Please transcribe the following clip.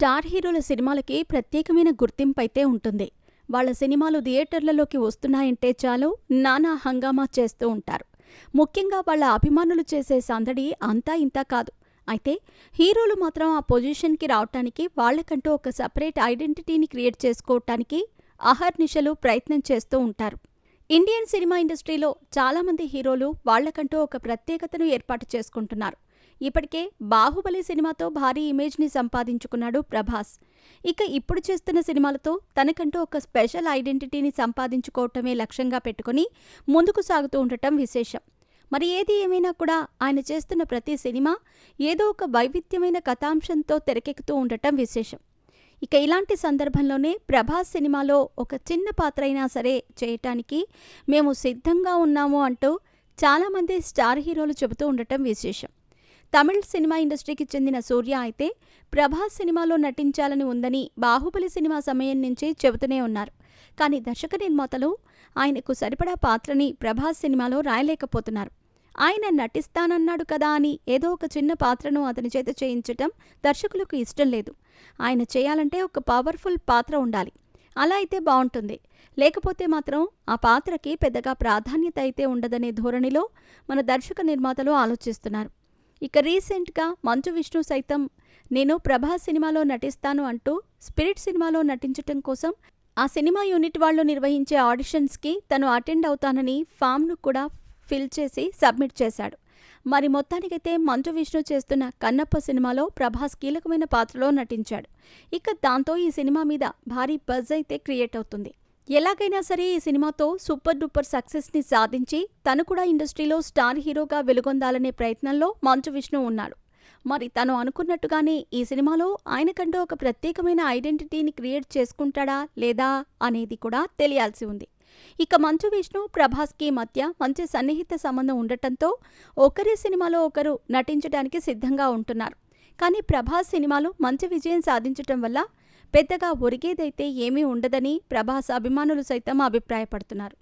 Star హీరోల సినిమాలకి ప్రత్యేకమైన గుర్తింపు అయితే ఉంటుంది. వాళ్ళ సినిమాలు థియేటర్లలోకి వస్తున్నాయంటే చాలు నానా హంగామా చేస్తూ ఉంటారు. ముఖ్యంగా వాళ్ళ అభిమానులు చేసే సందడి అంతా ఇంతా కాదు. అయితే హీరోలు మాత్రం ఆ పొజిషన్కి రావటానికి వాళ్ళకంటూ ఒక సపరేట్ ఐడెంటిటీని క్రియేట్ చేసుకోవటానికి అహర్నిశలు ప్రయత్నం చేస్తూ ఉంటారు. ఇండియన్ సినిమా ఇండస్ట్రీలో చాలామంది హీరోలు వాళ్ళకంటూ ఒక ప్రత్యేకతను ఏర్పాటు చేసుకుంటున్నారు. ఇప్పటికే బాహుబలి సినిమాతో భారీ ఇమేజ్ని సంపాదించుకున్నాడు ప్రభాస్. ఇక ఇప్పుడు చేస్తున్న సినిమాలతో తనకంటూ ఒక స్పెషల్ ఐడెంటిటీని సంపాదించుకోవటమే లక్ష్యంగా పెట్టుకుని ముందుకు సాగుతూ ఉండటం విశేషం. మరి ఏది ఏమైనా కూడా ఆయన చేస్తున్న ప్రతి సినిమా ఏదో ఒక వైవిధ్యమైన కథాంశంతో తెరకెక్కుతూ ఉండటం విశేషం. ఇక ఇలాంటి సందర్భంలోనే ప్రభాస్ సినిమాలో ఒక చిన్న పాత్ర అయినా సరే చేయటానికి మేము సిద్ధంగా ఉన్నాము అంటూ చాలామంది స్టార్ హీరోలు చెబుతూ ఉండటం విశేషం. తమిళ్ సినిమా ఇండస్ట్రీకి చెందిన సూర్య అయితే ప్రభాస్ సినిమాలో నటించాలని ఉందని బాహుబలి సినిమా సమయం నుంచే చెబుతూనే ఉన్నారు. కానీ దర్శక నిర్మాతలు ఆయనకు సరిపడా పాత్రని ప్రభాస్ సినిమాలో రాయలేకపోతున్నారు. ఆయన నటిస్తానన్నాడు కదా అని ఏదో ఒక చిన్న పాత్రను అతని చేత చేయించటం దర్శకులకు ఇష్టం లేదు. ఆయన చేయాలంటే ఒక పవర్ఫుల్ పాత్ర ఉండాలి. అలా అయితే బాగుంటుంది. లేకపోతే మాత్రం ఆ పాత్రకి పెద్దగా ప్రాధాన్యత అయితే ఉండదనే ధోరణిలో మన దర్శక నిర్మాతలు ఆలోచిస్తున్నారు. ఇక రీసెంట్గా మంచు విష్ణు సైతం నేను ప్రభాస్ సినిమాలో నటిస్తాను అంటూ స్పిరిట్ సినిమాలో నటించటం కోసం ఆ సినిమా యూనిట్ వాళ్ళు నిర్వహించే ఆడిషన్స్కి తను అటెండ్ అవుతానని ఫామ్ను కూడా ఫిల్ చేసి సబ్మిట్ చేశాడు. మరి మొత్తానికైతే మంచు విష్ణు చేస్తున్న కన్నప్ప సినిమాలో ప్రభాస్ కీలకమైన పాత్రలో నటించాడు. ఇక దాంతో ఈ సినిమా మీద భారీ బజ్ అయితే క్రియేట్ అవుతుంది. ఎలాగైనా సరే ఈ సినిమాతో సూపర్ డూపర్ సక్సెస్ని సాధించి తను కూడా ఇండస్ట్రీలో స్టార్ హీరోగా వెలుగొందాలనే ప్రయత్నంలో మంచు విష్ణు ఉన్నాడు. మరి తను అనుకున్నట్టుగానే ఈ సినిమాలో ఆయనకంటూ ఒక ప్రత్యేకమైన ఐడెంటిటీని క్రియేట్ చేసుకుంటాడా లేదా అనేది కూడా తెలియాల్సి ఉంది. ఇక మంచు విష్ణు ప్రభాస్కి మధ్య మంచి సన్నిహిత సంబంధం ఉండటంతో ఒకరి సినిమాలో ఒకరు నటించడానికి సిద్ధంగా ఉంటున్నారు. కానీ ప్రభాస్ సినిమాలు మంచి విజయం సాధించటం వల్ల పెద్దగా ఒరిగేదైతే ఏమీ ఉండదని ప్రభాస్ అభిమానులు సైతం అభిప్రాయపడుతున్నారు.